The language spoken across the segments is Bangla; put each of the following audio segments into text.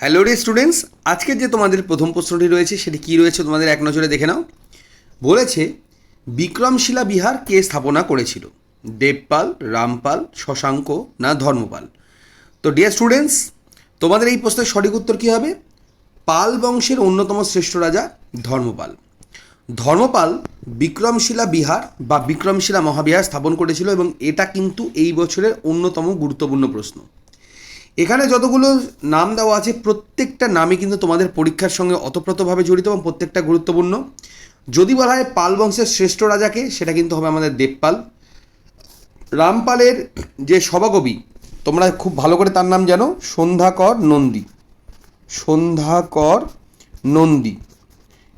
হ্যালো রে স্টুডেন্টস আজকের যে তোমাদের প্রথম প্রশ্নটি রয়েছে, সেটি কী রয়েছে তোমাদের এক নজরে দেখে নাও। বলেছে, বিক্রমশিলা বিহার কে স্থাপনা করেছিল? দেবপাল, রামপাল, শশাঙ্ক না ধর্মপাল? তো ডিয়ার স্টুডেন্টস তোমাদের এই প্রশ্নের সঠিক উত্তর কী হবে? পাল বংশের অন্যতম শ্রেষ্ঠ রাজা ধর্মপাল। ধর্মপাল বিক্রমশিলা বিহার বা বিক্রমশিলা মহাবিহার স্থাপন করেছিল এবং এটা কিন্তু এই বছরের অন্যতম গুরুত্বপূর্ণ প্রশ্ন। এখানে যতগুলো নাম দেওয়া আছে, প্রত্যেকটা নামই কিন্তু তোমাদের পরীক্ষার সঙ্গে অতপ্রতভাবে জড়িত এবং প্রত্যেকটা গুরুত্বপূর্ণ। যদি বলা হয় পাল বংশের শ্রেষ্ঠ রাজাকে, সেটা কিন্তু হবে আমাদের দেবপাল। রামপালের যে সভাকবি, তোমরা খুব ভালো করে তার নাম জানো, সন্ধ্যাকর নন্দী। সন্ধ্যাকর নন্দী।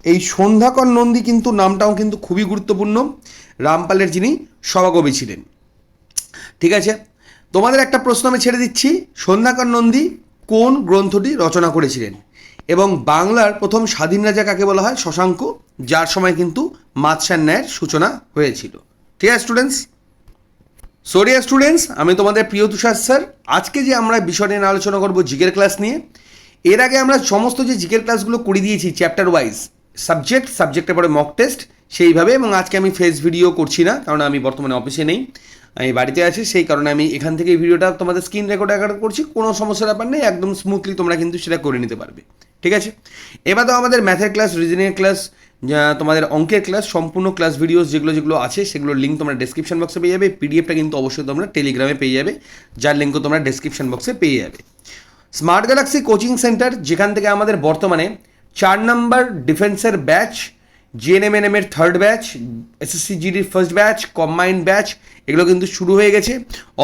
এই সন্ধ্যাকর নন্দী কিন্তু নামটাও কিন্তু খুবই গুরুত্বপূর্ণ। রামপালের যিনি সভাকবি ছিলেন। ঠিক আছে? তোমাদের একটা প্রশ্ন আমি ছেড়ে দিচ্ছি। সন্ধ্যাকর নন্দী কোন গ্রন্থটি রচনা করেছিলেন? এবং বাংলার প্রথম স্বাধীন রাজা কাকে বলা হয়? শশাঙ্ক, যার সময় কিন্তু মাতসার ন্যায়ের সূচনা হয়েছিল। ঠিক আছে স্টুডেন্টস সোরিয়া স্টুডেন্টস আমি তোমাদের প্রিয় তুষার স্যার, আজকে যে আমরা বিষয় নিয়ে আলোচনা করব জিকের ক্লাস নিয়ে, এর আগে আমরা সমস্ত যে জিকের ক্লাসগুলো করে দিয়েছি চ্যাপ্টার ওয়াইজ, সাবজেক্ট, সাবজেক্টের পরে মক টেস্ট, সেইভাবে, এবং আজকে আমি ফেস ভিডিও করছি না, কারণ আমি বর্তমানে অফিসে নেই। আমি বাড়িতে আছি, সেই কারণে আমি এখান থেকে ভিডিওটা তোমাদের স্ক্রিন রেকর্ড রেকর্ড করছি, কোনো সমস্যার ব্যাপার নেই, একদম স্মুথলি তোমরা কিন্তু সেটা করে নিতে পারবে। ঠিক আছে? এবার তো আমাদের ম্যাথের ক্লাস রিজনিংয়ের ক্লাস তোমাদের অঙ্কের ক্লাস সম্পূর্ণ ক্লাস ভিডিওস যেগুলো যেগুলো আছে, সেগুলোর লিঙ্ক তোমরা ডেসক্রিপশন বক্সে পেয়ে যাবে পিডিএফটা কিন্তু অবশ্যই তোমরা টেলিগ্রামে পেয়ে যাবে, যার লিঙ্কও তোমরা ডেসক্রিপশন বক্সে পেয়ে যাবে। স্মার্ট গ্যালাক্সি কোচিং সেন্টার যেখান থেকে আমাদের বর্তমানে চার নম্বর ডিফেন্সের ব্যাচ জিএনএমএনএম এর থার্ড ব্যাচ এসএসসি জিডির ফার্স্ট ব্যাচ কম্বাইন্ড ব্যাচ এগুলো কিন্তু শুরু হয়ে গেছে।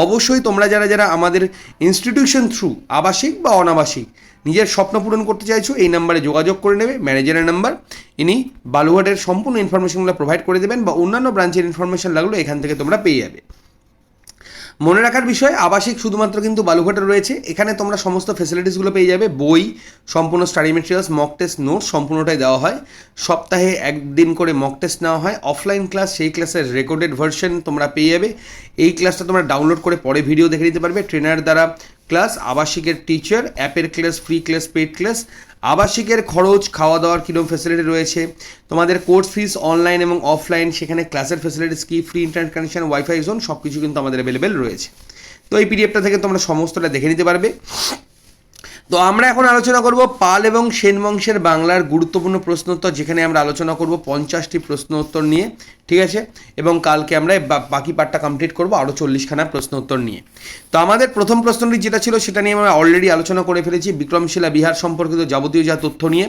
অবশ্যই তোমরা যারা যারা আমাদের ইনস্টিটিউশন থ্রু আবাসিক বা অনাবাসিক নিজের স্বপ্ন পূরণ করতে চাইছো, এই নাম্বারে যোগাযোগ করে নেবে। ম্যানেজারের নাম্বার ইনি বালুঘাটের সম্পূর্ণ ইনফরমেশনগুলো প্রোভাইড করে দেবেন বা অন্যান্য ব্রাঞ্চের ইনফরমেশন লাগল এখান থেকে তোমরা পেয়ে যাবে। মনে রাখার বিষয়, আবাসিক শুধুমাত্র কিন্তু বালুঘাটে রয়েছে। এখানে তোমরা সমস্ত ফেসিলিটিসগুলো পেয়ে যাবে, বই, সম্পূর্ণ study materials mock test note সম্পূর্ণটাই দেওয়া হয়। সপ্তাহে একদিন করে মক টেস্ট নেওয়া হয়। অফলাইন ক্লাস সেই ক্লাসের রেকর্ডেড ভার্সন তোমরা পেয়ে যাবে। এই ক্লাসটা তোমরা ডাউনলোড করে পরে ভিডিও দেখে নিতে পারবে। ট্রেনার দ্বারা ক্লাস, আবাসিকের টিচার অ্যাপের class free class paid class আবাসিকের খরচ খাওয়া দাওয়ার কীরকম ফেসিলিটি রয়েছে, তোমাদের কোর্স ফিস অনলাইন এবং অফলাইন সেখানে ক্লাসের ফেসিলিটিস কী free internet connection WiFi zone সব কিছু কিন্তু আমাদের অ্যাভেলেবেল রয়েছে। তো এই পিডিএফটা থেকে তোমরা সমস্তটা দেখে নিতে পারবে। তো আমরা এখন আলোচনা করব পাল এবং সেন বংশের বাংলার গুরুত্বপূর্ণ প্রশ্নোত্তর, যেখানে আমরা আলোচনা করব পঞ্চাশটি প্রশ্নোত্তর নিয়ে, ঠিক আছে? এবং কালকে আমরা বাকি পার্টটা কমপ্লিট করব আরও চল্লিশখানা প্রশ্ন উত্তর নিয়ে। তো আমাদের প্রথম প্রশ্নটি যেটা ছিল, সেটা নিয়ে আমরা অলরেডি আলোচনা করে ফেলেছি, বিক্রমশিলা বিহার সম্পর্কিত যাবতীয় যা তথ্য নিয়ে।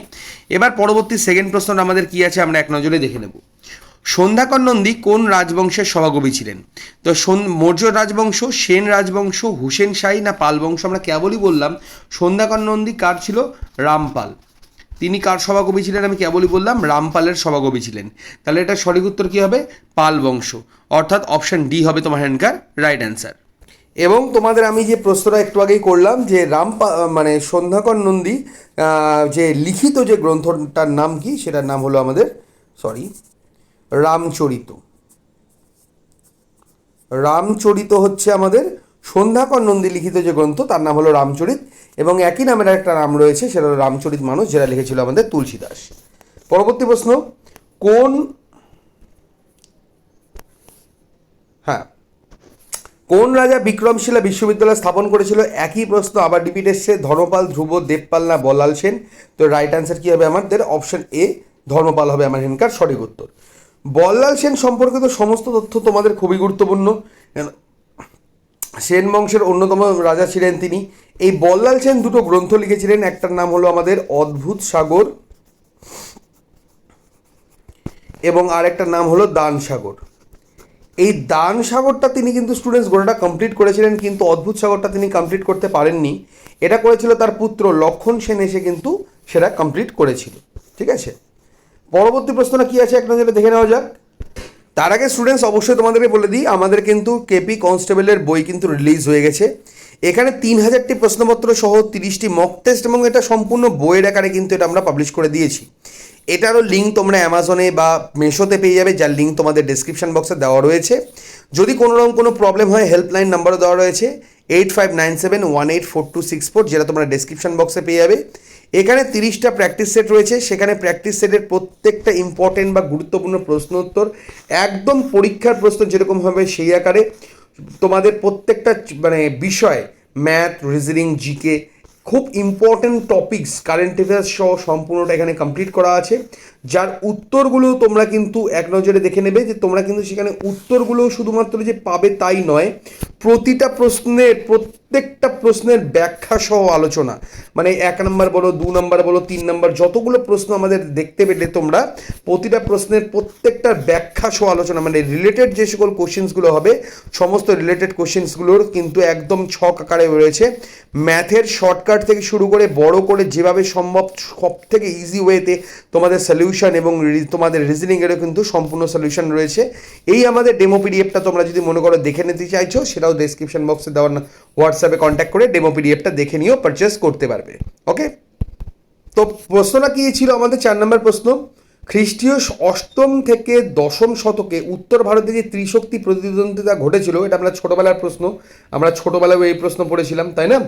এবার পরবর্তী সেকেন্ড প্রশ্নটা আমাদের কি আছে, আমরা এক নজরে দেখে নেব। সন্ধ্যাকর নন্দী কোন রাজবংশের সভাকবি ছিলেন? তো মৌর্য রাজবংশ, সেন রাজবংশ, হুসেন শাহী না পাল বংশ? আমরা কেবলই বললাম সন্ধ্যাকর নন্দী কার ছিল? রামপাল। তিনি কার সভাকবি ছিলেন? আমি কেবলই বললাম রামপালের সভাকবি ছিলেন। তাহলে এটা সঠিক উত্তর কী হবে? পাল বংশ। অর্থাৎ অপশন ডি হবে তোমার হ্যান্ডকার রাইট অ্যান্সার। এবং তোমাদের আমি যে প্রশ্নটা একটু আগেই করলাম যে রাম মানে সন্ধ্যাকর নন্দী যে লিখিত যে গ্রন্থটার নাম কি? সেটার নাম হলো আমাদের সরি রামচরিত। রামচরিত হচ্ছে আমাদের সন্ধ্যাকর নন্দী লিখিত যে গ্রন্থ, তার নাম হলো রামচরিত, এবং একই নামের একটা নাম রয়েছে, সেটা হলো রামচরিত মানুষ, যেটা লিখেছিল আমাদের তুলসীদাস। পরবর্তী প্রশ্ন, কোন হ্যাঁ কোন রাজা বিক্রমশিলা বিশ্ববিদ্যালয় স্থাপন করেছিল? একই প্রশ্ন, আবার রিপিট এসছে, ধর্মপাল, ধ্রুব, দেবপাল না বলাল সেন? তো রাইট অ্যান্সার কী হবে আমাদের? অপশন এ ধর্মপাল হবে আমার হেনকার সঠিক উত্তর। বল্লাল সেন সম্পর্কিত সমস্ত তথ্য তোমাদের খুবই গুরুত্বপূর্ণ। সেন বংশের অন্যতম রাজা ছিলেন তিনি। এই বল্লাল সেন দুটো গ্রন্থ লিখেছিলেন, একটার নাম হলো আমাদের অদ্ভুত সাগর এবং আরেকটার নাম হলো দান সাগর। এই দান সাগরটা তিনি কিন্তু স্টুডেন্টস গোটাটা কমপ্লিট করেছিলেন, কিন্তু অদ্ভুত সাগরটা তিনি কমপ্লিট করতে পারেননি। এটা করেছিল তার পুত্র লক্ষণ সেন এসে কিন্তু সেটা কমপ্লিট করেছিল। ঠিক আছে? পরবর্তী প্রশ্নটা কি আছে এক নজরে দেখে নেওয়া যাক। তার আগে স্টুডেন্টস অবশ্যই তোমাদেরকে বলে দিই, আমাদের কিন্তু কেপি কনস্টেবলের বই কিন্তু রিলিজ হয়ে গেছে। এখানে তিন হাজারটি প্রশ্নপত্র সহ তিরিশটি মক টেস্ট এবং এটা সম্পূর্ণ বইয়ের আকারে কিন্তু এটা আমরা পাবলিশ করে দিয়েছি। এটারও লিঙ্ক তোমরা অ্যামাজনে বা মেশোতে পেয়ে যাবে, যার লিঙ্ক তোমাদের ডিসক্রিপশন বক্সে দেওয়া রয়েছে। যদি কোনো রকম কোনো প্রবলেম হয় হেল্পলাইন নাম্বারও দেওয়া রয়েছে eight five nine seven one eight four two six four যেটা তোমরা ডেসক্রিপশন বক্সে পেয়ে যাবে। এখানে তিরিশটা প্র্যাকটিস সেট রয়েছে। সেখানে প্র্যাকটিস সেটের প্রত্যেকটা ইম্পর্টেন্ট বা গুরুত্বপূর্ণ প্রশ্ন উত্তর একদম পরীক্ষার প্রশ্ন যেরকম হবে সেই আকারে। তোমাদের প্রত্যেকটা মানে বিষয় ম্যাথ রিজনিং জিকে খুব ইম্পর্টেন্ট টপিকস কারেন্ট অ্যাফেয়ার্স সহ সম্পূর্ণটা এখানে কমপ্লিট করা আছে। যার উত্তরগুলো তোমরা কিন্তু এক নজরে দেখে নেবে যে তোমরা কিন্তু সেখানে উত্তরগুলো শুধুমাত্র যে পাবে তাই নয়, প্রতিটা প্রশ্নের, প্রত্যেকটা প্রশ্নের ব্যাখ্যা সহ আলোচনা। মানে এক নম্বর বলো, দু নম্বর বলো, তিন নম্বর যতগুলো প্রশ্ন আমাদের দেখতে পেলে তোমরা, প্রতিটা প্রশ্নের প্রত্যেকটার ব্যাখ্যা সহ আলোচনা মানে রিলেটেড যে সকল কোশ্চেন্সগুলো হবে, সমস্ত রিলেটেড কোশ্চেন্সগুলোর কিন্তু একদম ছক আকারে রয়েছে। ম্যাথের শর্টকাট থেকে শুরু করে, বড় করে যেভাবে সম্ভব সব থেকে ইজি ওয়েতে তোমাদের সলিউশন এবং রি- তোমাদের রিজনিংয়েরও কিন্তু সম্পূর্ণ সলিউশন রয়েছে। এই আমাদের ডেমো পিডিএফটা তোমরা যদি মনে করো দেখে নিতে চাইছো, সেটাও ডেসক্রিপশন বক্সে দেওয়ার হোয়াটসঅ্যাপে কন্ট্যাক্ট করে ডেমো পিডিএফটা দেখে নিয়েও পারচেস করতে পারবে। ওকে তো প্রশ্নটা কি ছিল আমাদের চার নম্বর প্রশ্ন? খ্রিস্টীয় অষ্টম থেকে দশম শতকে উত্তর ভারতে যে ত্রিশক্তি প্রতিদ্বন্দ্বিতা ঘটেছিল, এটা আমরা ছোটবেলার প্রশ্ন। আমরা ছোটোবেলায় এই প্রশ্ন পড়েছিলাম, তাই না?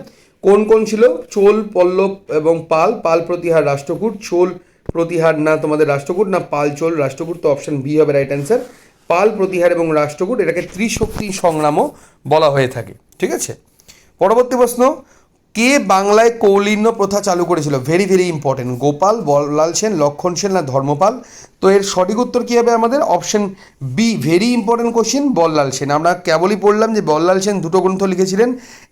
কোন কোন ছিল? চোল, পল্লব এবং পাল। পাল প্রতিহার রাষ্ট্রকূট, চোল প্রতিহার না তোমাদের রাষ্ট্রকূট, না পাল চোল, রাষ্ট্রকূট তো অপশন বি হবে রাইট অ্যান্সার পাল, প্রতিহার এবং রাষ্ট্রকূট এটাকে ত্রিশক্তি সংগ্রামও বলা হয়ে থাকে, ঠিক আছে? পরবর্তী প্রশ্ন কে বাংলায় কৌলিন্য প্রথা চালু করেছিল? Very very important Gopal, Ballal Sen, Lakshman Sen না ধর্মপাল? তো এর সঠিক উত্তর কী হবে আমাদের? Option B very important question Ballal Sen. আমরা কেবলই পড়লাম যে বল্লাল সেন দুটো গ্রন্থ লিখেছিলেন।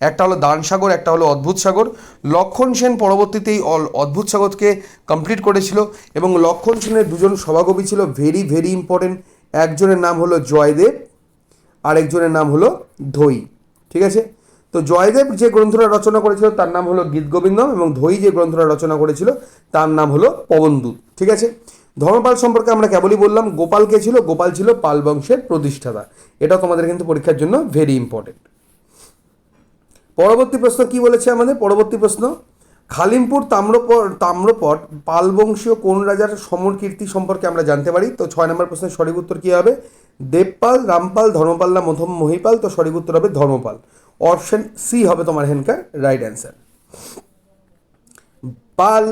একটা হলো দান সাগর একটা হলো অদ্ভুত সাগর। লক্ষণ সেন পরবর্তীতে এই অদ্ভুত সাগরকে কমপ্লিট করেছিল এবং লক্ষণ সেনের দুজন সভাকবি ছিল ভেরি ভেরি ইম্পর্টেন্ট একজনের নাম হলো জয়দেব, আরেকজনের নাম হলো ধৈ ঠিক আছে? তো জয়দেব যে গ্রন্থটা রচনা করেছিল, তার নাম হলো গীতগোবিন্দম এবং ধৈ যে গ্রন্থটা রচনা করেছিল, তার নাম হলো পবনদূত ঠিক আছে? ধর্মপাল সম্পর্কে আমরা কেবলই বললাম, গোপাল কে ছিল? গোপাল ছিল পাল বংশের প্রতিষ্ঠাতা। এটা তোমাদের কিন্তু পরীক্ষার জন্য ভেরি ইম্পর্টেন্ট পরবর্তী প্রশ্ন কি বলেছে আমাদের? পরবর্তী প্রশ্ন, খালিমপুর তাম্রপট তাম্রপট পাল বংশীয় কোন রাজার সমর কীর্তি সম্পর্কে আমরা জানতে পারি? তো ছয় নম্বর প্রশ্নের সঠিক উত্তর কী হবে? দেবপাল, রামপাল, ধর্মপাল না মধম মহিপাল? তো সঠিক উত্তর হবে ধর্মপাল। অপশন সি হবে তোমার হেনকার রাইট অ্যান্সার পাল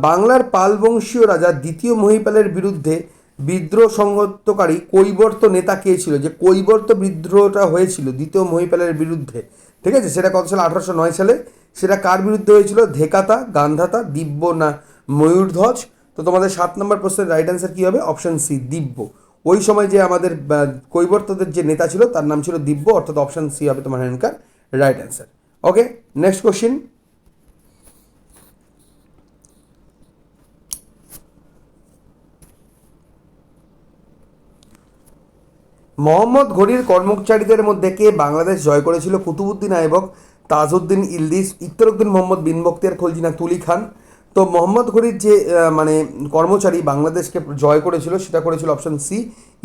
বাংলার পাল বংশীয় রাজা দ্বিতীয় মহিপালের বিরুদ্ধে বিদ্রোহ সংহতকারী কৈবর্ত নেতা কে ছিল? যে কৈবর্ত বিদ্রোহটা হয়েছিল দ্বিতীয় মহিপালের বিরুদ্ধে। ঠিক আছে? সেটা কত সালে? আঠারোশো নয় সালে। সেটা কার বিরুদ্ধে হয়েছিল? ধেকাতা, গান্ধাতা, দিব্য না ময়ূরধ্বজ? তো তোমাদের সাত নম্বর প্রশ্নের রাইট অ্যান্সার কী হবে? Option C Divya. ওই সময় যে আমাদের কৈবর্তদের যে নেতা ছিল, তার নাম ছিল দিব্য, অর্থাৎ অপশন সি হবে তোমার হ্যান্ডকার right answer okay next question Mohammad ঘড়ির কর্মচারীদের মধ্যে কে বাংলাদেশ জয় করেছিল? কুতুবুদ্দিন আইবক, তাজউদ্দিন ইলদিস ইত্তরউদ্দিন মোহাম্মদ বিন বক্তিয়ার খলজি না তুলি খান? তো মোহাম্মদ ঘড়ির যে মানে কর্মচারী বাংলাদেশকে জয় করেছিল, সেটা করেছিল অপশন সি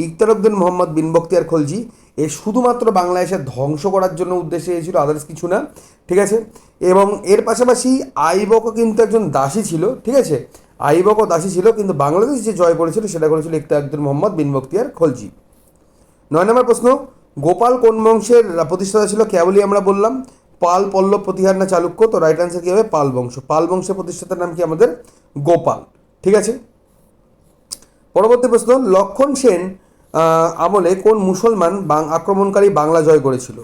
ইকতারউদ্দিন মোহাম্মদ বিন বক্তিয়ার খলজি। এ শুধুমাত্র বাংলাদেশের ধ্বংস করার জন্য উদ্দেশ্যে এসেছিল আদার্স কিছু না, ঠিক আছে? এবং এর পাশাপাশি আইবকও কিন্তু একজন দাসী ছিল, ঠিক আছে? আইবকও দাসী ছিল, কিন্তু বাংলাদেশ যে জয় করেছিল, সেটা করেছিল ইকতারউদ্দিন মোহাম্মদ বিন বক্তিয়ার খলজি। নয় নম্বর প্রশ্ন, গোপাল কোন বংশের প্রতিষ্ঠাতা ছিল, কেবলই আমরা বললাম। পাল পল্লব প্রতিহার না চালুক্য? তো রাইট অ্যান্সার কী হবে? পাল বংশ। পাল বংশের প্রতিষ্ঠাতার নাম কি আমাদের? গোপাল। ঠিক আছে? পরবর্তী প্রশ্ন, লক্ষণ সেন আমলে কোন মুসলমান আক্রমণকারী বাংলা জয় করেছিল?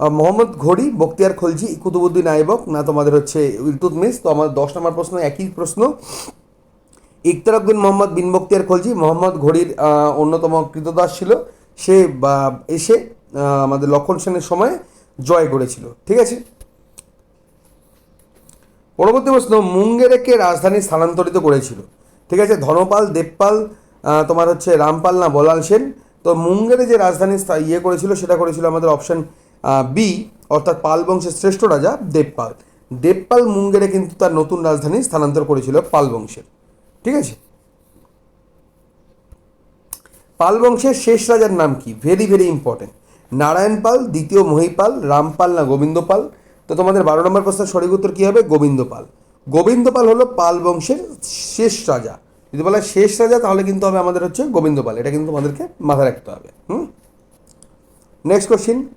মোহাম্মদ ঘড়ি বক্তিয়ার খলজি, কুতুবুদ্দিন আইবক না তোমাদের হচ্ছে ইলতুতমিস তো আমার দশ নম্বর প্রশ্ন, একই প্রশ্ন। ইকতারউদ্দিন মোহাম্মদ বিন বক্তিয়ার খলজি, মোহাম্মদ ঘড়ির অন্যতম কৃতদাস ছিল। সে বা এসে আমাদের লক্ষণ সেনের সময় জয় করেছিল, ঠিক আছে? পরবর্তী প্রশ্ন, মুঙ্গেরেকে রাজধানী স্থানান্তরিত করেছিল, ঠিক আছে? ধর্মপাল দেবপাল তোমার হচ্ছে রামপাল না বলাল সেন। তো মুঙ্গেরে যে রাজধানী ইয়ে করেছিল, সেটা করেছিল আমাদের অপশন বি অর্থাৎ পাল বংশের শ্রেষ্ঠ রাজা দেবপাল। দেবপাল মুঙ্গেরে কিন্তু তার নতুন রাজধানী স্থানান্তর করেছিল পাল বংশের, ঠিক আছে? পাল বংশের শেষ রাজার নাম কি? Very very important Narayan Pal, দ্বিতীয় মহিপাল রামপাল না গোবিন্দ পাল? তো তোমাদের বারো নম্বর প্রশ্নের সঠিক উত্তর কী হবে? গোবিন্দ পাল। গোবিন্দ পাল হলো পাল বংশের শেষ রাজা। যদি বলা শেষ রাজা, তাহলে কিন্তু হবে আমাদের হচ্ছে গোবিন্দ পাল। এটা কিন্তু তোমাদেরকে মাথায় রাখতে হবে। হুম? নেক্সট কোশ্চিন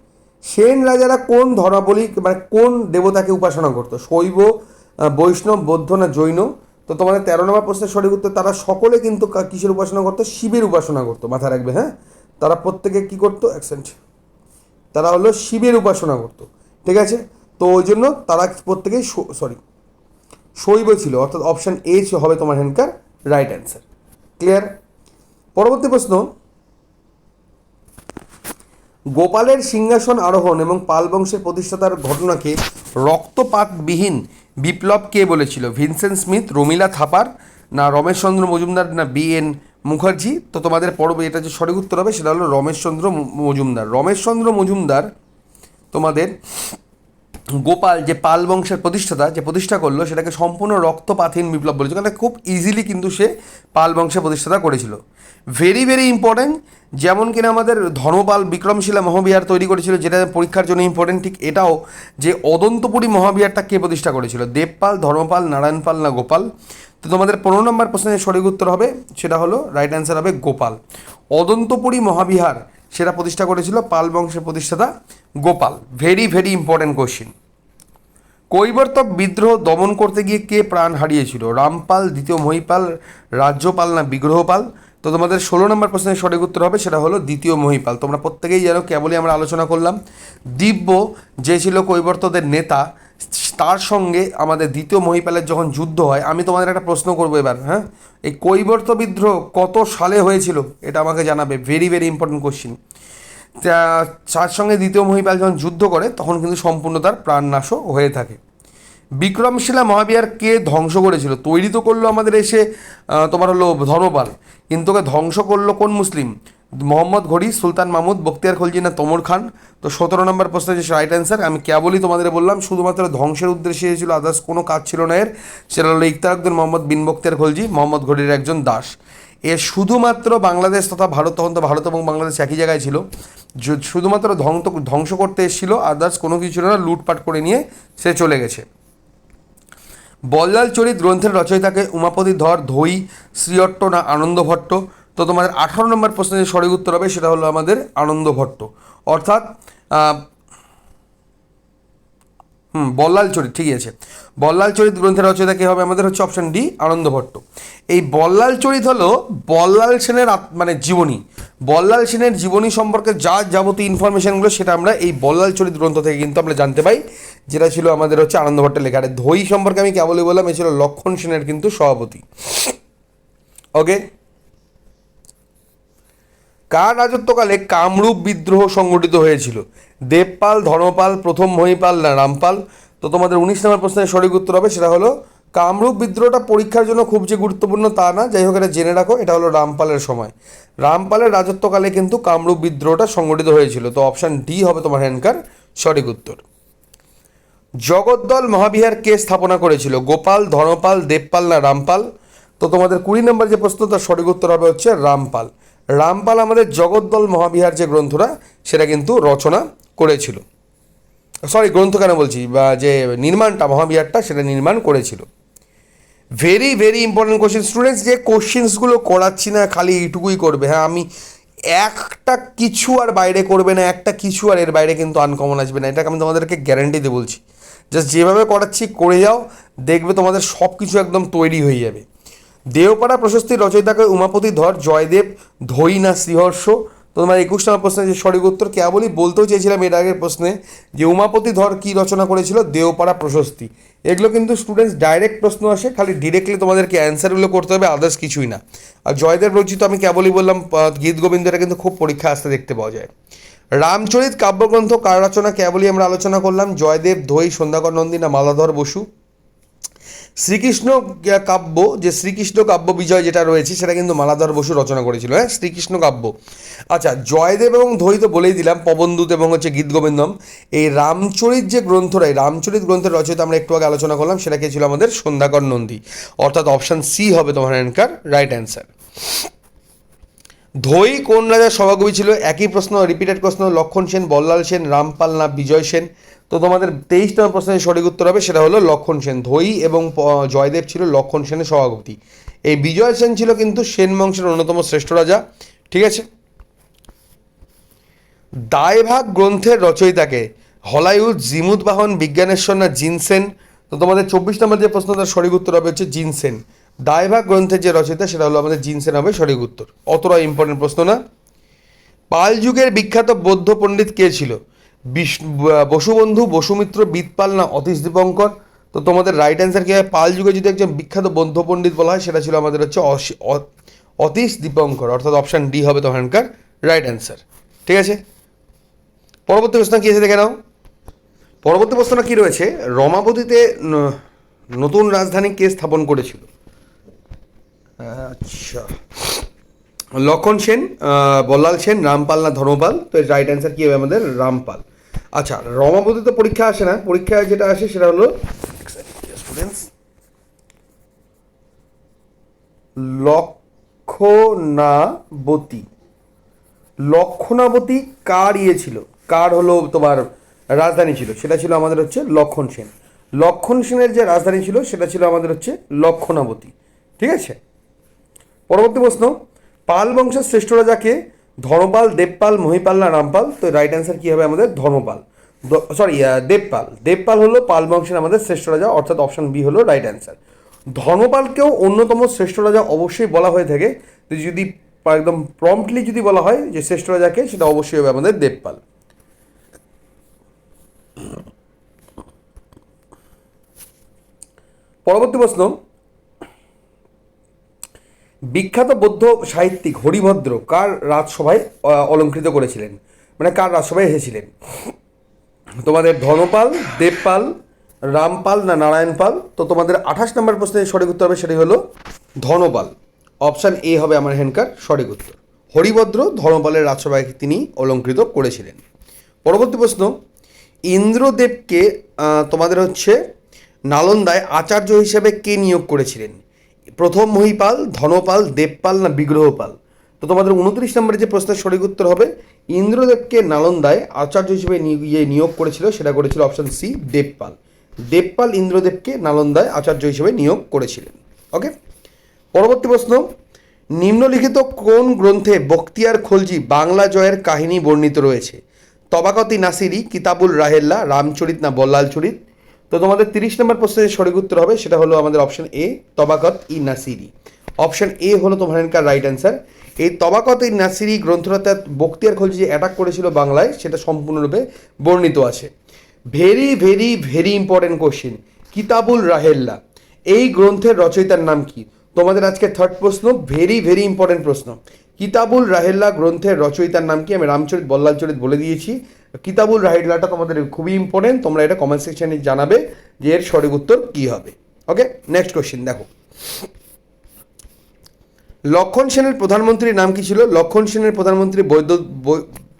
সেন রাজারা কোন ধর্মাবলী মানে কোন দেবতাকে উপাসনা করতো? শৈব বৈষ্ণব, বৌদ্ধ না জৈন? তো তোমাদের তেরো নম্বর প্রশ্নের সঠিক উত্তর, তারা সকলে কিন্তু কিসের উপাসনা করতো? শিবের উপাসনা করতো। মাথায় রাখবে হ্যাঁ? তারা প্রত্যেকে কি করতো? অ্যাকসেন্ট তারা হলো শিবের উপাসনা করতো, ঠিক আছে? তো ওই জন্য তারা প্রত্যেকেই সরি শৈব ছিল, অর্থাৎ অপশান এ হবে তোমার হ্যান্ডকার রাইট অ্যান্সার ক্লিয়ার পরবর্তী প্রশ্ন, গোপালের সিংহাসন আরোহণ এবং পাল বংশের প্রতিষ্ঠাতার ঘটনাকে রক্তপাতবিহীন বিপ্লব কে বলেছিল? ভিনসেন্ট স্মিথ, রমিলা থাপার, না রমেশচন্দ্র মজুমদার, না বি এন মুখার্জি, তো তোমাদের পরব এটা যে সঠিক উত্তর হবে সেটা হলো রমেশচন্দ্র মজুমদার। রমেশচন্দ্র মজুমদার তোমাদের গোপাল যে পাল বংশের প্রতিষ্ঠাতা, যে প্রতিষ্ঠা করল, সেটাকে সম্পূর্ণ রক্তপাতহীন বিপ্লব বলেছে। কারণ খুব ইজিলি কিন্তু সে পাল বংশের প্রতিষ্ঠাতা করেছিল। ভেরি ভেরি ইম্পর্ট্যান্ট যেমন কিনা আমাদের ধর্মপাল বিক্রমশিলা মহাবিহার তৈরি করেছিল, যেটা পরীক্ষার জন্য ইম্পর্টেন্ট ঠিক এটাও যে অদন্তপুরী মহাবিহারটা কে প্রতিষ্ঠা করেছিল? দেবপাল, ধর্মপাল, নারায়ণপাল না গোপাল? তো তোমাদের পনেরো নম্বর প্রশ্নের সঠিক উত্তর হবে, সেটা হলো রাইট অ্যান্সার হবে গোপাল। অদন্তপুরী মহাবিহার সেটা প্রতিষ্ঠা করেছিল পাল বংশের প্রতিষ্ঠাতা Gopal. Very very important question কৈবর্তক বিদ্রোহ দমন করতে গিয়ে কে প্রাণ হারিয়েছিল? রামপাল, দ্বিতীয় মহিপাল, রাজ্যপাল না বিগ্রহপাল? তো তোমাদের ষোলো নম্বর প্রশ্নের সঠিক উত্তর হবে, সেটা হলো দ্বিতীয় মহিপাল। তোমরা প্রত্যেকেই জানো, কেবলই আমরা আলোচনা করলাম। দিব্য যে ছিল কৈবর্তদের নেতা তার সঙ্গে আমাদের দ্বিতীয় মহিপালের যখন যুদ্ধ হয়, আমি তোমাদের একটা প্রশ্ন করব এবার হ্যাঁ? এই কৈবর্ত বিদ্রোহ কত সালে হয়েছিল? এটা আমাকে জানাবে ভেরি ভেরি ইম্পর্টেন্ট কোশ্চিন তার সঙ্গে দ্বিতীয় মহিপাল যখন যুদ্ধ করে, তখন কিন্তু সম্পূর্ণ তার প্রাণনাশও হয়ে থাকে। বিক্রমশিলা মহাবিহার কে ধ্বংস করেছিল? তৈরি তো করল আমাদের এসে তোমার হলো ধর্মপাল কিন্তু ওকে ধ্বংস করল কোন মুসলিম? মোহাম্মদ ঘড়ি, সুলতান মাহমুদ খলজি না তোমর খান। তো সতেরো নম্বর প্রশ্ন যে রাইট অ্যান্সার আমি কেবলই তোমাদের বললাম, শুধুমাত্র ধ্বংসের উদ্দেশ্যে ছিল আদার্স কোনো কাজ ছিল না এর। সেটা হলো ইকতারুদ্দিন মোহাম্মদ বিন বখতিয়ার খলজি, মোহাম্মদ ঘড়ির একজন দাস। এ শুধুমাত্র বাংলাদেশ তথা ভারত, তখন তো ভারত এবং বাংলাদেশ একই জায়গায় ছিল। শুধুমাত্র ধ্বংস ধ্বংস করতে এসেছিল আদার্স কোনো কিছু না, লুটপাট করে নিয়ে সে চলে গেছে। বল্লাল চরিত গ্রন্থের রচয়িতাকে উমাপতি ধর ধৈ শ্রীঅট্ট না আনন্দ ভট্ট তো তোমাদের আঠারো নম্বর প্রশ্নের যে সঠিক উত্তর হবে, সেটা হলো আমাদের আনন্দ ভট্ট অর্থাৎ হুম, বল্লাল চরিত, ঠিকই আছে। বল্লাল চরিত গ্রন্থের রচয়িতা কে হবে আমাদের? হচ্ছে অপশন ডি আনন্দ ভট্ট এই বল্লাল চরিত হলো বল্লাল সেনের মানে জীবনী। বল্লাল সেনের জীবনী সম্পর্কে যা যাবতীয় ইনফরমেশনগুলো সেটা আমরা এই বল্লাল চরিত গ্রন্থ থেকে কিন্তু আমরা জানতে পাই, যেটা ছিল আমাদের হচ্ছে আনন্দ ভট্টের লেখা। আর ধৈ সম্পর্কে আমি কেবলই বললাম এ ছিল লক্ষণ সেনের কিন্তু সভাপতি। ওকে কার রাজত্বকালে কামরূপ বিদ্রোহ সংগঠিত হয়েছিল? দেবপাল, ধর্মপাল, প্রথম মহিপাল না রামপাল? তো তোমাদের উনিশ নম্বর প্রশ্নের সঠিক উত্তর হবে, সেটা হলো কামরূপ বিদ্রোহটা পরীক্ষার জন্য খুব যে গুরুত্বপূর্ণ তা না, যাই হোক এটা জেনে রাখো, এটা হলো রামপালের সময়। রামপালের রাজত্বকালে কিন্তু কামরূপ বিদ্রোহটা সংগঠিত হয়েছিল। তো অপশান ডি হবে তোমার হ্যান্ডকার সঠিক উত্তর। জগদ্দল মহাবিহার কে স্থাপনা করেছিল? গোপাল, ধর্মপাল, দেবপাল না রামপাল? তো তোমাদের কুড়ি নম্বর যে প্রশ্ন, তার সঠিক উত্তর হবে হচ্ছে রামপাল। রামপাল আমাদের জগদ্দল মহাবিহার যে গ্রন্থটা, সেটা কিন্তু রচনা করেছিল। সরি গ্রন্থ কেন বলছি? বা যে নির্মাণটা, মহাবিহারটা, সেটা নির্মাণ করেছিল। Very very important question students যে কোশ্চেন্সগুলো করাচ্ছি না, খালি এইটুকুই করবে। হ্যাঁ আমি একটা কিছু আর বাইরে করবে না, একটা কিছু আর এর বাইরে কিন্তু আনকমন আসবে না। এটাকে আমি তোমাদেরকে গ্যারান্টি দিয়ে বলছি। জাস্ট যেভাবে করাচ্ছি, করে যাও, দেখবে তোমাদের সব কিছু একদম তৈরি হয়ে যাবে। দেওপাড়া প্রশস্তির রচয়িতাকে উমাপতি ধর, জয়দেব ধৈ না শ্রীহর্ষ। তোমার একুশ নম্বর প্রশ্নের যে সঠিক উত্তর, কেবলই বলতেও চেয়েছিলাম এর আগের প্রশ্নে যে উমাপতি ধর কী রচনা করেছিল? দেওপাড়া প্রশস্তি। এগুলো কিন্তু স্টুডেন্টস ডাইরেক্ট প্রশ্ন আসে, খালি ডিরেক্টলি তোমাদেরকে অ্যান্সারগুলো করতে হবে আদার্স কিছুই না। আর জয়দেব রচিত আমি কেবলই বললাম গীত গোবিন্দ, এটা কিন্তু খুব পরীক্ষা আসতে দেখতে পাওয়া যায়। রামচরিত কাব্যগ্রন্থ কার রচনা? কেবলই আমরা আলোচনা করলাম, জয়দেব ধৈ সন্ধ্যাকর নন্দী না মালাধর বসু? শ্রীকৃষ্ণ কাব্য, যে শ্রীকৃষ্ণ কাব্য বিজয় যেটা রয়েছে, সেটা কিন্তু মালাধর বসু রচনা করেছিল হ্যাঁ? শ্রীকৃষ্ণ কাব্য। আচ্ছা জয়দেব এবং ধৈ তো বলেই দিলাম, পবনদূত এবং হচ্ছে গীত গোবিন্দম। এই রামচরিত যে গ্রন্থটা, এই রামচরিত গ্রন্থের রচয়িতা আমরা একটু আগে আলোচনা করলাম সেটা কে ছিল আমাদের সন্ধ্যাকর নন্দী। অর্থাৎ অপশান সি হবে তোমার অ্যান্সার রাইট অ্যান্সার ধৈ কোন রাজার সভাকবি ছিল? একই প্রশ্ন রিপিটেড প্রশ্ন, লক্ষণ সেন, বল্লাল সেন, রামপাল না বিজয় সেন? তো তোমাদের তেইশ নম্বর প্রশ্নের সঠিক উত্তর হবে, সেটা হলো লক্ষণ সেন ধৈ এবং জয়দেব ছিল লক্ষণ সেনের সভাপতি। এই বিজয় সেন ছিল কিন্তু সেন বংশের অন্যতম শ্রেষ্ঠ রাজা, ঠিক আছে? দায়ভাগ গ্রন্থের রচয়িতাকে হলায়ুদ জিমুদ বাহন বিজ্ঞানেশ্বর না জিনসেন তো তোমাদের চব্বিশ নম্বর যে প্রশ্ন তার সঠিক উত্তর হবে হচ্ছে জিনসেন দায়ভাগ গ্রন্থের যে রচয়িতা, সেটা হলো আমাদের জিনসেন হবে সঠিক উত্তর। অতটা ইম্পর্টেন্ট প্রশ্ন না। পাল যুগের বিখ্যাত বৌদ্ধ পণ্ডিত কে ছিল? বিষ্ণু বসুবন্ধু, বসুমিত্র বিদপাল না অতীশ দীপঙ্কর। তো তোমাদের রাইট অ্যান্সার কী হয়? পাল যুগে যদি একজন বিখ্যাত বৌদ্ধ পণ্ডিত বলা হয়, সেটা ছিল আমাদের হচ্ছে অতীশ দীপঙ্কর, অর্থাৎ অপশান ডি হবে তখনকার রাইট অ্যান্সার ঠিক আছে? পরবর্তী প্রশ্ন কী আছে দেখে নাও। পরবর্তী প্রশ্ন কী রয়েছে? রমাবতীতে নতুন রাজধানী কে স্থাপন করেছিল? আচ্ছা। লক্ষণ সেন বল্লাল সেন রামপাল না ধর্মপাল? তো এর রাইট অ্যান্সার কী হবে আমাদের? রামপাল। আচ্ছা রমাবতী তো পরীক্ষা আসে না। পরীক্ষায় যেটা আসে সেটা হলো স্টুডেন্টস লক্ষণাবতী। লক্ষণাবতী কার ইয়ে ছিল? কার হলো তোমার রাজধানী ছিল? সেটা ছিল আমাদের হচ্ছে লক্ষণ সেন। লক্ষণ সেনের যে রাজধানী ছিল সেটা ছিল আমাদের হচ্ছে লক্ষণাবতী। ঠিক আছে? পরবর্তী প্রশ্ন। পাল বংশের শ্রেষ্ঠ রাজাকে ধর্মপাল, দেবপাল, মহিপাল না রামপাল? তো রাইট অ্যান্সার কী হবে আমাদের? ধর্মপাল। সরি দেবপাল। দেবপাল হলো পাল বংশের আমাদের শ্রেষ্ঠ রাজা, অর্থাৎ অপশন বি হলো রাইট অ্যান্সার ধর্মপালকেও অন্যতম শ্রেষ্ঠ রাজা অবশ্যই বলা হয়ে থাকে। যদি একদম প্রম্পটলি যদি বলা হয় যে শ্রেষ্ঠ রাজাকে, সেটা অবশ্যই হবে আমাদের দেবপাল। পরবর্তী প্রশ্ন। বিখ্যাত বৌদ্ধ সাহিত্যিক হরিভদ্র কার রাজসভায় অলঙ্কৃত করেছিলেন? মানে কার রাজসভায় এসেছিলেন? তোমাদের ধনপাল দেবপাল, রামপাল না নারায়ণ পাল তো তোমাদের আঠাশ নম্বর প্রশ্নের সঠিক উত্তর হবে সেটি হলো ধনপাল অপশান এ হবে আমার এখানকার সঠিক উত্তর। হরিভদ্র ধর্মপালের রাজসভায় তিনি অলঙ্কৃত করেছিলেন। পরবর্তী প্রশ্ন, ইন্দ্রদেবকে তোমাদের হচ্ছে নালন্দায় আচার্য হিসেবে কে নিয়োগ করেছিলেন? প্রথম মহিপাল, ধনপাল, দেবপাল না বিগ্রহপাল? তো তোমাদের উনত্রিশ নম্বরে যে প্রশ্নের সঠিক উত্তর হবে, ইন্দ্রদেবকে নালন্দায় আচার্য হিসেবে ইয়ে নিয়োগ করেছিল, সেটা করেছিল অপশন সি দেবপাল। দেবপাল ইন্দ্রদেবকে নালন্দায় আচার্য হিসেবে নিয়োগ করেছিলেন। ওকে পরবর্তী প্রশ্ন, নিম্নলিখিত কোন গ্রন্থে বখতিয়ার খলজি বাংলা জয়ের কাহিনী বর্ণিত রয়েছে? তবাকতি নাসিরি, কিতাবুল রাহেল্লা, রামচরিত না বল্লাল চরিত? তো তোমাদের তিরিশ নম্বর প্রশ্নের সঠিক উত্তর হবে, সেটা হলো আমাদের option A Tabaqat i Nasiri. Option A হলো এখানকার রাইট অ্যান্সার এই তবাকত ই নাসিরি গ্রন্থটা বখতিয়ার খলজি যে অ্যাটাক করেছিল বাংলায়, সেটা সম্পূর্ণরূপে বর্ণিত আছে। Very very very important question Kitabul Rehla. এই গ্রন্থের রচয়িতার নাম কি? তোমাদের আজকে থার্ড প্রশ্ন ভেরি ভেরি ইম্পর্টেন্ট প্রশ্ন। কিতাবুল রাহেল্লা গ্রন্থের রচয়িতার নাম কি? আমি রামচরিত বল্লাল চরিত বলে দিয়েছি। কিতাবুল রাহেল্লাটা তোমাদের খুবই ইম্পর্টেন্ট তোমরা এটা কমেন্ট সেকশনে জানাবে যে এর সঠিক উত্তর কী হবে। ওকে নেক্সট কোশ্চেন দেখো। লক্ষণ সেনের প্রধানমন্ত্রীর নাম কি ছিল? লক্ষণ সেনের প্রধানমন্ত্রী বৈদ্য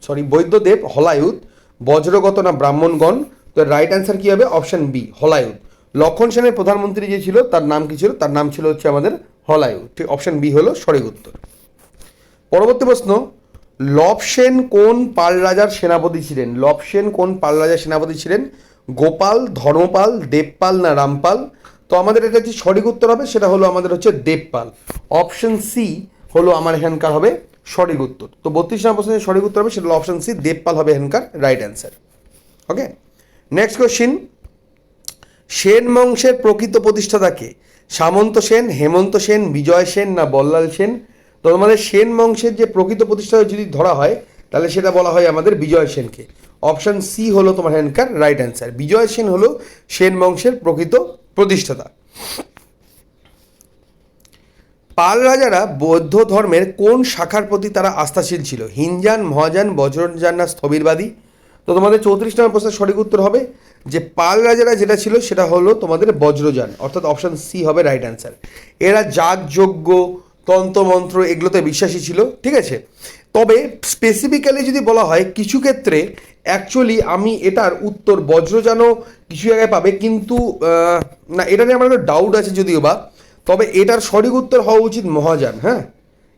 সরি বৈদ্যদেব হলায়ুদ বজ্রগত না ব্রাহ্মণগণ? তো রাইট অ্যান্সার কী হবে? অপশন বি হলায়ুদ লক্ষণ সেনের প্রধানমন্ত্রী যে ছিল, তার নাম কি ছিল? তার নাম ছিল হচ্ছে আমাদের হলায়ুদ ঠিক অপশন বি হলো সঠিক উত্তর। পরবর্তী প্রশ্ন, লবসেন কোন পাল রাজার সেনাপতি ছিলেন? লবসেন কোন পাল রাজার সেনাপতি ছিলেন? গোপাল, ধর্মপাল, দেবপাল না রামপাল? তো আমাদের এটা যে সঠিক উত্তর হবে সেটা হলো আমাদের হচ্ছে দেবপাল। অপশন সি হলো আমার এখানকার হবে সঠিক উত্তর। তো বত্রিশ নম্বর প্রশ্নের সঠিক উত্তর হবে সেটা অপশন সি দেবপাল হবে এখানকার right answer okay next question Sen বংশের প্রকৃত প্রতিষ্ঠাতাকে সামন্ত সেন, হেমন্ত সেন, বিজয় সেন না বল্লাল সেন? তো আমাদের সেন বংশের যে প্রকৃত প্রতিষ্ঠাতা যদি ধরা হয়, তাহলে সেটা বলা হয় আমাদের বিজয় সেনকে। অপশন সি হলো তোমার হ্যানকার রাইট অ্যান্সার বিজয় সেন হলো সেন বংশের প্রকৃত প্রতিষ্ঠাতা। পাল রাজারা বৌদ্ধ ধর্মের কোন শাখার প্রতি তারা আস্থাশীল ছিল? হিনজান, মহাজান বজ্রযান না স্থবিরবাদী? তো তোমাদের চৌত্রিশ নম্বর প্রশ্নের সঠিক উত্তর হবে যে পাল রাজারা যেটা ছিল সেটা হলো তোমাদের বজ্রযান। অর্থাৎ অপশন সি হবে রাইট অ্যান্সার এরা যাগযজ্ঞ তন্ত্রমন্ত্র এগুলোতে বিশ্বাসী ছিল, ঠিক আছে? তবে স্পেসিফিক্যালি যদি বলা হয়, কিছু ক্ষেত্রে অ্যাকচুয়ালি আমি এটার উত্তর বজ্রযানও কিছু জায়গায় পাবে, কিন্তু না, এটা নিয়ে আমার একটা ডাউট আছে যদিও বা, তবে এটার সঠিক উত্তর হওয়া উচিত মহাযান হ্যাঁ?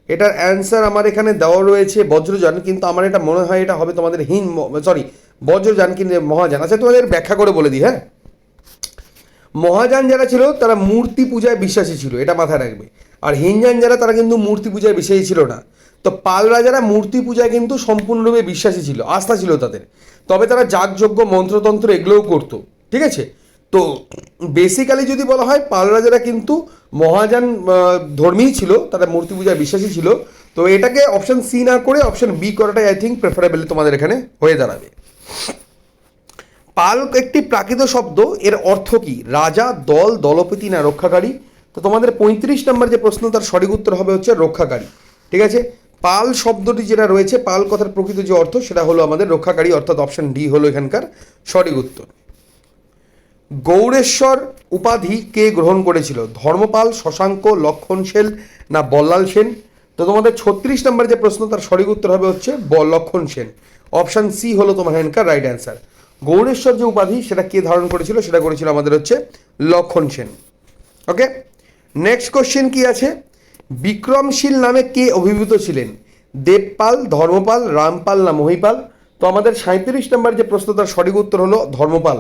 এটার অ্যান্সার আমার এখানে দেওয়া রয়েছে বজ্রযান, কিন্তু আমার এটা মনে হয় এটা হবে তোমাদের হিন সরি বজ্রযান কিন্তু মহাযান। আচ্ছা তোমাদের ব্যাখ্যা করে বলে দিই হ্যাঁ? মহাযান যারা ছিল, তারা মূর্তি পূজায় বিশ্বাসী ছিল, এটা মাথায় রাখবে। আর হিনজান যারা তারা কিন্তু মূর্তি পূজায় বিশ্বাসী ছিল না। তো পাল রাজারা মূর্তি পূজায় কিন্তু সম্পূর্ণরূপে বিশ্বাসী ছিল আস্থা ছিল তাদের। তবে তারা যাগযজ্ঞ মন্ত্রতন্ত্র এগুলোও করতো ঠিক আছে? তো বেসিক্যালি যদি বলা হয় পাল রাজারা কিন্তু মহাযান আহ, ধর্মী ছিল তারা মূর্তি পূজায় বিশ্বাসী ছিল তো এটাকে অপশন সি না করে অপশন বি করাটাই আই থিঙ্ক প্রেফারেবল তোমাদের এখানে হয়ে দাঁড়াবে। পাল একটি প্রাকৃত শব্দ এর অর্থ কি? রাজা দল দলপতি না রক্ষাকারী? তো তোমাদের পঁয়ত্রিশ নম্বর যে প্রশ্ন, তার সঠিক উত্তর হবে হচ্ছে রক্ষাকারী। ঠিক আছে? পাল শব্দটি যেটা রয়েছে, পাল কথার প্রকৃত যে অর্থ, সেটা হলো আমাদের রক্ষাকারী, অর্থাৎ অপশন ডি হলো এখানকার সঠিক উত্তর। গৌরেশ্বর উপাধি কে গ্রহণ করেছিল? ধর্মপাল, শশাঙ্ক, লক্ষণ সেন না বল্লাল সেন? তো তোমাদের ছত্রিশ নম্বর যে প্রশ্ন, তার সঠিক উত্তর হবে হচ্ছে লক্ষণ সেন। অপশান সি হলো তোমার এখানকার রাইট অ্যান্সার গৌরেশ্বর যে উপাধি, সেটা কে ধারণ করেছিল? সেটা করেছিল আমাদের হচ্ছে লক্ষণ সেন। ওকে নেক্সট কোশ্চেন কি আছে? বিক্রমশীল নামে কে অভিভূত ছিলেন? দেবপাল, ধর্মপাল, রামপাল না মহিপাল? তো আমাদের সাঁত্রিশ নম্বর যে প্রশ্ন তার সঠিক উত্তর হলো ধর্মপাল।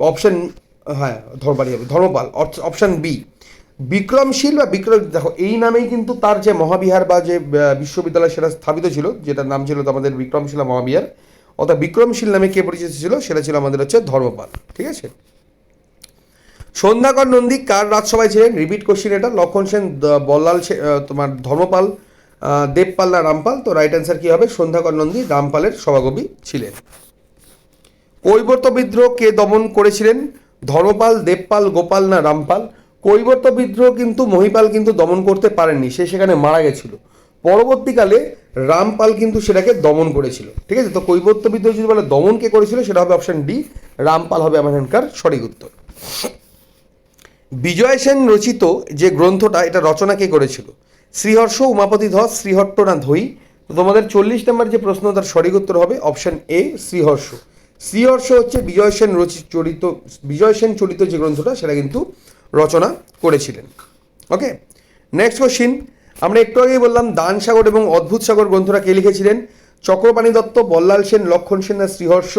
অপশন হ্যাঁ হবে। ধর্মপাল অপশন বি বিক্রমশীল বা বিক্রম দেখো, এই নামেই কিন্তু তার যে মহাবিহার বা যে বিশ্ববিদ্যালয় সেটা স্থাপিত ছিল, যেটার নাম ছিল আমাদের বিক্রমশীলা মহাবিহার। অর্থাৎ বিক্রমশীল নামে কে পরিচিত ছিল? সেটা ছিল আমাদের হচ্ছে ধর্মপাল। ঠিক আছে? সন্ধ্যাকর নন্দী কার রাজসভায় ছিলেন? রিপিট কোশ্চিন এটা। লক্ষণ সেন বল্লাল তোমার ধর্মপাল দেবপাল না রামপাল। তো রাইট অ্যান্সার কী হবে? সন্ধ্যাকর নন্দী রামপালের সভাকবি ছিলেন। কৈবর্ত বিদ্রোহ কে দমন করেছিলেন? ধর্মপাল, দেবপাল, গোপাল না রামপাল? কৈবর্ত বিদ্রোহ কিন্তু, মহিপাল কিন্তু দমন করতে পারেননি। সে সেখানে মারা গেছিল। পরবর্তীকালে রামপাল কিন্তু সেটাকে দমন করেছিল। ঠিক আছে? তো কৈবর্ত বিদ্রোহ যদি বলে দমন কে করেছিল, সেটা হবে অপশন ডি রামপাল হবে আমার এখানকার সঠিক উত্তর। বিজয় সেন রচিত যে গ্রন্থটা, এটা রচনা কে করেছিল? শ্রীহর্ষ উমাপতি ধস শ্রীহট্ট না ধই তো তোমাদের চল্লিশ নম্বর যে প্রশ্ন, তার সঠিক উত্তর হবে অপশন এ, শ্রীহর্ষ। শ্রীহর্ষ হচ্ছে বিজয় সেন রচিত চরিত, বিজয় সেন চরিত যে গ্রন্থটা, সেটা কিন্তু রচনা করেছিলেন। ওকে? নেক্সট কোশ্চিন আমরা একটু আগেই বললাম, দান সাগর এবং অদ্ভুত সাগর গ্রন্থটা কে লিখেছিলেন? চক্রপাণি দত্ত, বল্লাল সেন, লক্ষণ সেন আর শ্রীহর্ষ।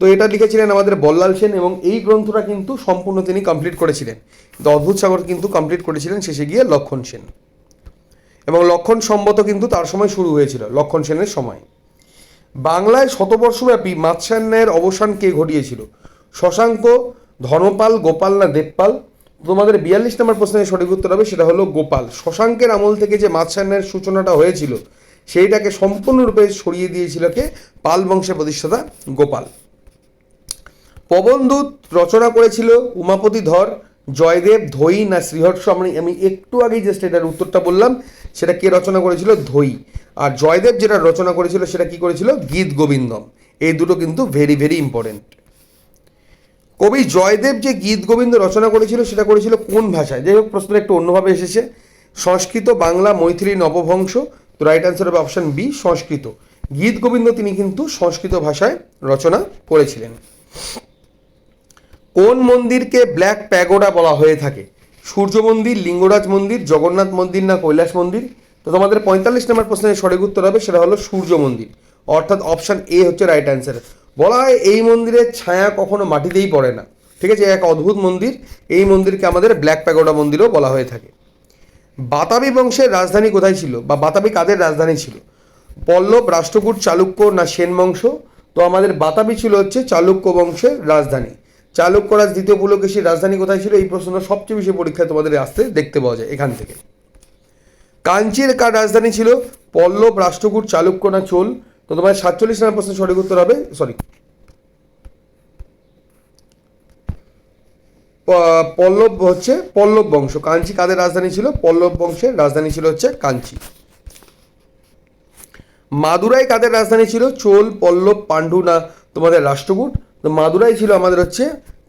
তো এটা লিখেছিলেন আমাদের বল্লাল সেন এবং এই গ্রন্থটা কিন্তু সম্পূর্ণ তিনি কমপ্লিট করেছিলেন। অদ্ভুত সাগর কিন্তু কমপ্লিট করেছিলেন শেষে গিয়ে লক্ষণ সেন। এবং লক্ষণ সম্মত কিন্তু তার সময় শুরু হয়েছিল, লক্ষণ সেনের সময়। বাংলায় শতবর্ষব্যাপী মাৎস্যান্যায়ের অবসান কে ঘটিয়েছিল? শশাঙ্ক ধর্মপাল গোপাল না দেবপাল? তোমাদের বিয়াল্লিশ নম্বর প্রশ্নের সঠিক উত্তর হবে সেটা হলো গোপাল। শশাঙ্কের আমল থেকে যে মাৎস্যান্যায়ের সূচনাটা হয়েছিল, সেইটাকে সম্পূর্ণরূপে সরিয়ে দিয়েছিল কে? পাল বংশের প্রতিষ্ঠাতা গোপাল। পবনদূত রচনা করেছিল উমাপতি ধর, জয়দেব, ধই না শ্রীহর্ষ আমি আমি একটু আগেই জাস্ট এটার উত্তরটা বললাম, সেটা কে রচনা করেছিল? ধই। আর জয়দেব যেটা রচনা করেছিল, সেটা কি করেছিল? গীত গোবিন্দম। এই দুটো কিন্তু ভেরি ভেরি ইম্পর্টেন্ট কবি জয়দেব যে গীত গোবিন্দ রচনা করেছিল, সেটা করেছিল কোন ভাষায়? যাই হোক, প্রশ্নটা একটু অন্যভাবে এসেছে। সংস্কৃত, বাংলা, মৈথিলী, নবভংশ। তো রাইট অ্যান্সার হবে অপশন বি সংস্কৃত। গীত গোবিন্দ তিনি কিন্তু সংস্কৃত ভাষায় রচনা করেছিলেন। কোন মন্দিরকে ব্ল্যাক প্যাগোডা বলা হয়ে থাকে? সূর্য মন্দির, লিঙ্গরাজ মন্দির, জগন্নাথ মন্দির না কৈলাস মন্দির? তো তোমাদের পঁয়তাল্লিশ নম্বর প্রশ্নের সঠিক উত্তর হবে, সেটা হলো সূর্য মন্দির। অর্থাৎ অপশান এ হচ্ছে রাইট অ্যান্সার বলা হয় এই মন্দিরের ছায়া কখনো মাটিতেই পড়ে না। ঠিক আছে, এক অদ্ভুত মন্দির। এই মন্দিরকে আমাদের ব্ল্যাক প্যাগোডা মন্দিরও বলা হয়ে থাকে। বাতাবি বংশের রাজধানী কোথায় ছিল? বা বাতাবি কাদের রাজধানী ছিল? পল্লব, রাষ্ট্রকূট, চালুক্য না সেন বংশ তো আমাদের বাতাবি ছিল হচ্ছে চালুক্য বংশের রাজধানী। চালুক্যরাজ দ্বিতীয় পুলকেশীর রাজধানী কোথায় ছিল? এই প্রশ্নটা সবচেয়ে বেশি পরীক্ষায় তোমাদের আসতে দেখতে পাওয়া যায় এখান থেকে। কাঞ্চির কার রাজধানী ছিল? পল্লব রাষ্ট্রকূট চালুক্য না চোল? তো তোমার সাতচল্লিশ নম্বর প্রশ্ন সঠিক উত্তর হবে সরি পল্লব হচ্ছে পল্লব বংশ। কাঞ্চি কাদের রাজধানী ছিল? পল্লব বংশের রাজধানী ছিল হচ্ছে কাঞ্চি। মাদুরাই কাদের রাজধানী ছিল? চোল, পল্লব, পাণ্ডু না তোমাদের রাষ্ট্রকূট? তো মাদুরাই ছিল আমাদের হচ্ছে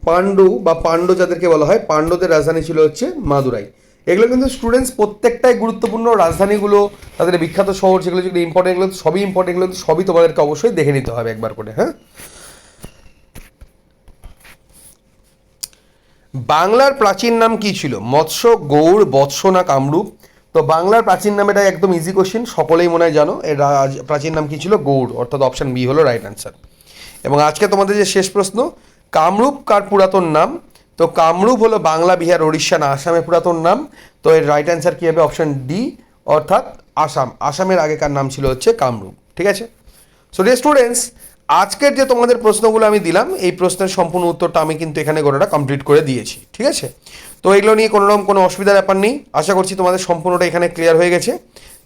পাণ্ডু বা পাণ্ডু যাদেরকে বলা হয় পাণ্ডবদের রাজধানী ছিল হচ্ছে মাদুরাই। এগুলো কিন্তু স্টুডেন্টস প্রত্যেকটাই গুরুত্বপূর্ণ। রাজধানীগুলো, তাদের বিখ্যাত শহর যেগুলো যেগুলো ইম্পর্টেন্ট এগুলো সবই ইম্পর্টেন্ট এগুলো সবই তোমাদেরকে অবশ্যই দেখে নিতে হবে একবার করে হ্যাঁ? বাংলার প্রাচীন নাম কি ছিল? মৎস্য, গৌড়, বৎস না কামরূপ? তো বাংলার প্রাচীন নাম এটা একদম ইজি কোশ্চেন সকলেই মনে হয় জানো। এর প্রাচীন নাম কি ছিল? গৌড়, অর্থাৎ অপশন বি হলো রাইট অ্যান্সার এবং আজকে তোমাদের যে শেষ প্রশ্ন, কামরূপ কার পুরাতন নাম? তো কামরূপ হলো বাংলা, বিহার উড়িষ্যা না আসামের পুরাতন নাম। তো এর রাইট অ্যান্সার কী হবে? অপশন ডি অর্থাৎ আসাম। আসামের আগেকার নাম ছিল হচ্ছে কামরূপ। ঠিক আছে? সো ডিয়ার স্টুডেন্টস আজকের যে তোমাদের প্রশ্নগুলো আমি দিলাম, এই প্রশ্নের সম্পূর্ণ উত্তরটা আমি কিন্তু এখানে গোটাটা কমপ্লিট করে দিয়েছি। ঠিক আছে? তো এগুলো নিয়ে কোনোরকম কোনো অসুবিধার ব্যাপার নেই। আশা করছি তোমাদের সম্পূর্ণটা এখানে ক্লিয়ার হয়ে গেছে।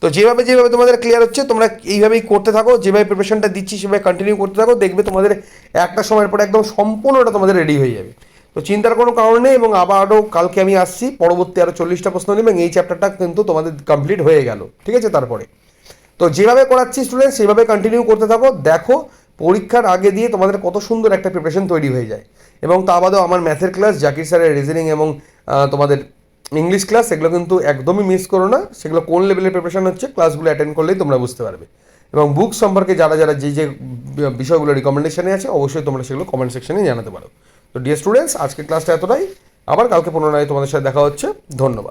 তো যেভাবে যেভাবে তোমাদের ক্লিয়ার হচ্ছে, তোমরা এইভাবেই করতে থাকো, যেভাবে প্রিপারেশনটা দিচ্ছি সেভাবে কন্টিনিউ করতে থাকো, দেখবে তোমাদের একটা সময়ের পরে একদম সম্পূর্ণটা তোমাদের রেডি হয়ে যাবে। তো চিন্তার কোনো কারণ নেই এবং আবারও কালকে আমি আসছি, পরবর্তী আরও চল্লিশটা প্রশ্ন নিই এবং এই চ্যাপ্টারটা কিন্তু তোমাদের কমপ্লিট হয়ে গেল, ঠিক আছে? তারপরে। তো যেভাবে করাচ্ছি স্টুডেন্ট সেভাবে কন্টিনিউ করতে থাকো, দেখো পরীক্ষার আগে দিয়ে তোমাদের কত সুন্দর একটা প্রিপারেশন তৈরি হয়ে যায়। এবং তা বাদেও আমার ম্যাথের ক্লাস জাকির স্যারের রিজনিং এবং তোমাদের ইংলিশ ক্লাস এগুলো কিন্তু একদমই মিস করো না। সেগুলো কোন লেভেলের প্রিপারেশন হচ্ছে ক্লাসগুলো অ্যাটেন্ড করলেই তোমরা বুঝতে পারবে। এবং বুক সম্পর্কে যারা যারা যে যে বিষয়গুলো রিকমেন্ডেশনে আছে, অবশ্যই তোমরা সেগুলো কমেন্ট সেকশনে জানাতে পারো। তো ডিয়ার স্টুডেন্টস আজকের ক্লাসটা এতটাই। আবার কালকে পুনরায় তোমাদের সাথে দেখা হচ্ছে। ধন্যবাদ।